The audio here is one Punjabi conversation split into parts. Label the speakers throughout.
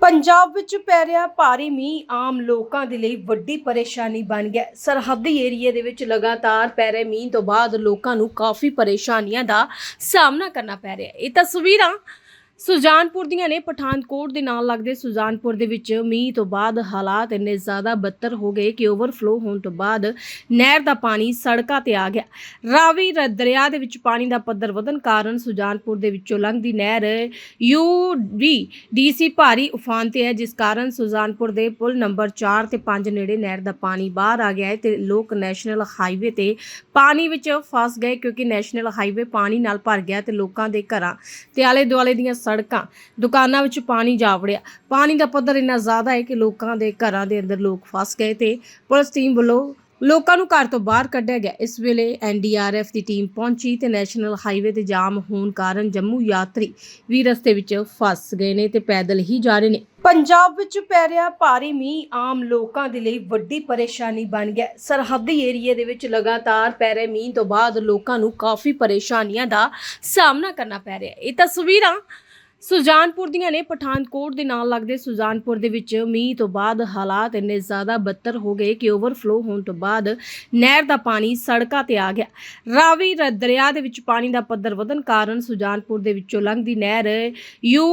Speaker 1: ਪੰਜਾਬ ਵਿੱਚ ਪੈ ਰਿਹਾ ਭਾਰੀ ਮੀਂਹ ਆਮ ਲੋਕਾਂ ਦੇ ਲਈ ਵੱਡੀ ਪਰੇਸ਼ਾਨੀ ਬਣ ਗਿਆ ਹੈ। ਸਰਹੱਦੀ ਏਰੀਏ ਦੇ ਵਿੱਚ ਲਗਾਤਾਰ ਪੈ ਰਹੇ ਮੀਂਹ ਤੋਂ ਬਾਅਦ ਲੋਕਾਂ ਨੂੰ ਕਾਫੀ ਪਰੇਸ਼ਾਨੀਆਂ ਦਾ ਸਾਹਮਣਾ ਕਰਨਾ ਪੈ ਰਿਹਾ ਹੈ ਇਹ ਤਸਵੀਰਾਂ ਸੁਜਾਨਪੁਰ ਦੀਆਂ ਨੇ ਪਠਾਨਕੋਟ ਦੇ ਨਾਲ ਲੱਗਦੇ ਸੁਜਾਨਪੁਰ ਦੇ ਵਿੱਚ ਮੀਂਹ ਤੋਂ ਬਾਅਦ ਹਾਲਾਤ ਇੰਨੇ ਜ਼ਿਆਦਾ ਬੱਤਰ ਹੋ ਗਏ ਕਿ ਓਵਰਫਲੋ ਹੋਣ ਤੋਂ ਬਾਅਦ ਨਹਿਰ ਦਾ ਪਾਣੀ ਸੜਕਾਂ ਤੇ ਆ ਗਿਆ। ਰਾਵੀ ਦਰਿਆ ਦੇ ਵਿੱਚ ਪਾਣੀ ਦਾ ਪੱਧਰ ਵਧਣ ਕਾਰਨ ਸੁਜਾਨਪੁਰ ਦੇ ਵਿੱਚੋਂ ਲੰਘਦੀ ਨਹਿਰ ਯੂ, ਡੀ, ਡੀਸੀ ਭਾਰੀ ਉਫਾਨ ਤੇ ਹੈ, ਜਿਸ ਕਾਰਨ ਸੁਜਾਨਪੁਰ ਦੇ ਪੁਲ ਨੰਬਰ 4 ਤੇ 5 ਨੇੜੇ ਨਹਿਰ ਦਾ ਪਾਣੀ ਬਾਹਰ ਆ ਗਿਆ ਹੈ ਤੇ ਲੋਕ ਨੈਸ਼ਨਲ ਹਾਈਵੇ ਤੇ ਪਾਣੀ ਵਿੱਚ ਫਸ ਗਏ ਕਿਉਂਕਿ ਨੈਸ਼ਨਲ ਹਾਈਵੇ ਪਾਣੀ ਨਾਲ ਭਰ ਗਿਆ ਤੇ ਲੋਕਾਂ ਦੇ ਘਰਾਂ ਤੇ ਆਲੇ ਦੁਆਲੇ ਦੀਆਂ ਸੜਕਾਂ, ਦੁਕਾਨਾਂ ਵਿੱਚ ਪਾਣੀ ਜਾ ਵੜਿਆ। ਪਾਣੀ ਦਾ ਪੱਧਰ ਇੰਨਾ ਜ਼ਿਆਦਾ ਹੈ ਕਿ ਲੋਕਾਂ ਦੇ ਘਰਾਂ ਦੇ ਅੰਦਰ ਲੋਕ ਫਸ ਗਏ ਤੇ ਪੁਲਿਸ ਟੀਮ ਵੱਲੋਂ ਲੋਕਾਂ ਨੂੰ ਘਰ ਤੋਂ ਬਾਹਰ ਕੱਢਿਆ ਗਿਆ। ਇਸ ਵੇਲੇ ਐਨਡੀਆਰਐਫ ਦੀ ਟੀਮ ਪਹੁੰਚੀ ਤੇ ਨੈਸ਼ਨਲ ਹਾਈਵੇ ਤੇ ਜਾਮ ਹੋਣ ਕਾਰਨ ਜੰਮੂ ਯਾਤਰੀ ਵੀ ਰਸਤੇ ਵਿੱਚ ਫਸ ਗਏ ਨੇ ਤੇ ਪੈਦਲ ਹੀ ਜਾ ਰਹੇ ਨੇ। ਪੰਜਾਬ ਵਿੱਚ ਪੈ ਰਿਹਾ ਭਾਰੀ ਮੀਂਹ ਆਮ ਲੋਕਾਂ ਦੇ ਲਈ ਵੱਡੀ ਪਰੇਸ਼ਾਨੀ ਬਣ ਗਿਆ। ਸਰਹੱਦੀ ਏਰੀਏ ਦੇ ਵਿੱਚ ਲਗਾਤਾਰ ਪੈ ਰਹੇ ਮੀਂਹ ਤੋਂ ਬਾਅਦ ਲੋਕਾਂ ਨੂੰ ਕਾਫੀ ਪਰੇਸ਼ਾਨੀਆਂ ਦਾ ਸਾਹਮਣਾ ਕਰਨਾ ਪੈ ਰਿਹਾ। ਇਹ ਤਸਵੀਰਾਂ ਸੁਜਾਨਪੁਰ ਦੀਆਂ ਨੇ ਪਠਾਨਕੋਟ ਦੇ ਨਾਲ ਲੱਗਦੇ ਸੁਜਾਨਪੁਰ ਦੇ ਵਿੱਚ ਮੀਂਹ ਤੋਂ ਬਾਅਦ ਹਾਲਾਤ ਇੰਨੇ ਜ਼ਿਆਦਾ ਬੱਤਰ ਹੋ ਗਏ ਕਿ ਓਵਰਫਲੋ ਹੋਣ ਤੋਂ ਬਾਅਦ ਨਹਿਰ ਦਾ ਪਾਣੀ ਸੜਕਾਂ ਤੇ ਆ ਗਿਆ। ਰਾਵੀ ਦਰਿਆ ਦੇ ਵਿੱਚ ਪਾਣੀ ਦਾ ਪੱਧਰ ਵਧਣ ਕਾਰਨ ਸੁਜਾਨਪੁਰ ਦੇ ਵਿੱਚੋਂ ਲੰਘਦੀ ਨਹਿਰ ਯੂ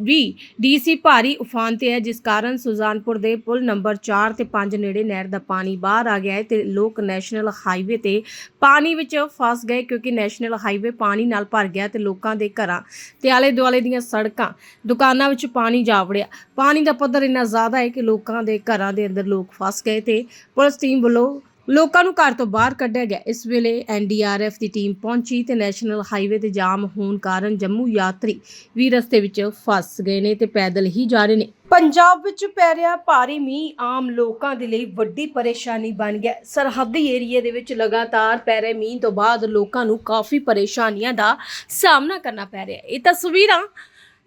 Speaker 1: ਵੀ ਡੀਸੀ ਭਾਰੀ ਉਫਾਨ ਤੇ ਹੈ, ਜਿਸ ਕਾਰਨ ਸੁਜਾਨਪੁਰ ਦੇ ਪੁਲ ਨੰਬਰ 4 ਤੇ 5 ਨੇੜੇ ਨਹਿਰ ਦਾ ਪਾਣੀ ਬਾਹਰ ਆ ਗਿਆ ਹੈ ਤੇ ਲੋਕ ਨੈਸ਼ਨਲ ਹਾਈਵੇ ਤੇ ਪਾਣੀ ਵਿੱਚ ਫਸ ਗਏ ਕਿਉਂਕਿ ਨੈਸ਼ਨਲ ਹਾਈਵੇ ਪਾਣੀ ਨਾਲ ਭਰ ਗਿਆ ਤੇ ਲੋਕਾਂ ਦੇ ਘਰਾਂ ਤੇ ਆਲੇ ਦੁਆਲੇ ਦੀਆਂ ਸੜਕਾਂ, ਦੁਕਾਨਾਂ ਵਿੱਚ ਪਾਣੀ ਜਾ ਵੜਿਆ। ਪਾਣੀ ਦਾ ਪੱਧਰ ਇੰਨਾ ਜ਼ਿਆਦਾ ਹੈ ਕਿ ਲੋਕਾਂ ਦੇ ਘਰਾਂ ਦੇ ਅੰਦਰ ਲੋਕ ਫਸ ਗਏ ਤੇ ਪੁਲਿਸ ਟੀਮ ਵੱਲੋਂ ਲੋਕਾਂ ਨੂੰ ਘਰ ਤੋਂ ਬਾਹਰ ਕੱਢਿਆ ਗਿਆ। ਇਸ ਵੇਲੇ ਐਨਡੀਆਰਐਫ ਦੀ ਟੀਮ ਪਹੁੰਚੀ ਤੇ ਨੈਸ਼ਨਲ ਹਾਈਵੇ ਤੇ ਜਾਮ ਹੋਣ ਕਾਰਨ ਜੰਮੂ ਯਾਤਰੀ ਵੀ ਰਸਤੇ ਵਿੱਚ ਫਸ ਗਏ ਨੇ ਤੇ ਪੈਦਲ ਹੀ ਜਾ ਰਹੇ ਨੇ। ਪੰਜਾਬ ਵਿੱਚ ਪੈ ਰਿਹਾ ਭਾਰੀ ਮੀਂਹ ਆਮ ਲੋਕਾਂ ਦੇ ਲਈ ਵੱਡੀ ਪਰੇਸ਼ਾਨੀ ਬਣ ਗਿਆ। ਸਰਹੱਦੀ ਏਰੀਏ ਦੇ ਵਿੱਚ ਲਗਾਤਾਰ ਪੈ ਰਹੇ ਮੀਂਹ ਤੋਂ ਬਾਅਦ ਲੋਕਾਂ ਨੂੰ ਕਾਫੀ ਪਰੇਸ਼ਾਨੀਆਂ ਦਾ ਸਾਹਮਣਾ ਕਰਨਾ ਪੈ ਰਿਹਾ ਇਹ ਤਸਵੀਰਾਂ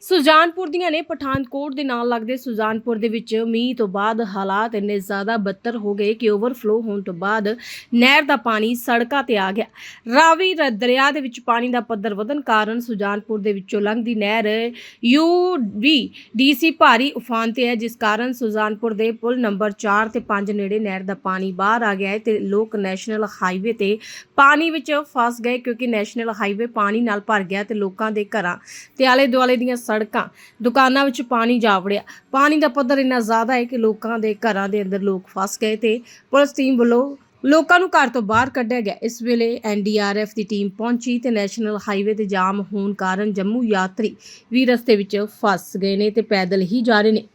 Speaker 1: ਸੁਜਾਨਪੁਰ ਦੀਆਂ ਨੇ ਪਠਾਨਕੋਟ ਦੇ ਨਾਲ ਲੱਗਦੇ ਸੁਜਾਨਪੁਰ ਦੇ ਵਿੱਚ ਮੀਂਹ ਤੋਂ ਬਾਅਦ ਹਾਲਾਤ ਇੰਨੇ ਜ਼ਿਆਦਾ ਬੱਤਰ ਹੋ ਗਏ ਕਿ ਓਵਰਫਲੋ ਹੋਣ ਤੋਂ ਬਾਅਦ ਨਹਿਰ ਦਾ ਪਾਣੀ ਸੜਕਾਂ ਤੇ ਆ ਗਿਆ। ਰਾਵੀ ਦਰਿਆ ਦੇ ਵਿੱਚ ਪਾਣੀ ਦਾ ਪੱਧਰ ਵਧਣ ਕਾਰਨ ਸੁਜਾਨਪੁਰ ਦੇ ਵਿੱਚੋਂ ਲੰਘਦੀ ਨਹਿਰ ਯੂ ਵੀ ਡੀਸੀ ਭਾਰੀ ਉਫਾਨ ਤੇ ਹੈ, ਜਿਸ ਕਾਰਨ ਸੁਜਾਨਪੁਰ ਦੇ ਪੁਲ ਨੰਬਰ 4 ਤੇ 5 ਨੇੜੇ ਨਹਿਰ ਦਾ ਪਾਣੀ ਬਾਹਰ ਆ ਗਿਆ ਹੈ ਤੇ ਲੋਕ ਨੈਸ਼ਨਲ ਹਾਈਵੇ ਤੇ ਪਾਣੀ ਵਿੱਚ ਫਸ ਗਏ ਕਿਉਂਕਿ ਨੈਸ਼ਨਲ ਹਾਈਵੇ ਪਾਣੀ ਨਾਲ ਭਰ ਗਿਆ ਤੇ ਲੋਕਾਂ ਦੇ ਘਰਾਂ ਤੇ ਆਲੇ ਦੁਆਲੇ ਦੀਆਂ ਸੜਕਾਂ, ਦੁਕਾਨਾਂ ਵਿੱਚ ਪਾਣੀ ਜਾ ਵੜਿਆ। ਪਾਣੀ ਦਾ ਪੱਧਰ ਇੰਨਾ ਜ਼ਿਆਦਾ ਹੈ ਕਿ ਲੋਕਾਂ ਦੇ ਘਰਾਂ ਦੇ ਅੰਦਰ ਲੋਕ ਫਸ ਗਏ ਤੇ ਪੁਲਿਸ ਟੀਮ ਵੱਲੋਂ ਲੋਕਾਂ ਨੂੰ ਘਰ ਤੋਂ ਬਾਹਰ ਕੱਢਿਆ ਗਿਆ। ਇਸ ਵੇਲੇ ਐਨਡੀਆਰਐਫ ਦੀ ਟੀਮ ਪਹੁੰਚੀ ਤੇ ਨੈਸ਼ਨਲ ਹਾਈਵੇ ਤੇ ਜਾਮ ਹੋਣ ਕਾਰਨ ਜੰਮੂ ਯਾਤਰੀ ਵੀ ਰਸਤੇ ਵਿੱਚ ਫਸ ਗਏ ਨੇ ਤੇ ਪੈਦਲ ਹੀ ਜਾ ਰਹੇ ਨੇ।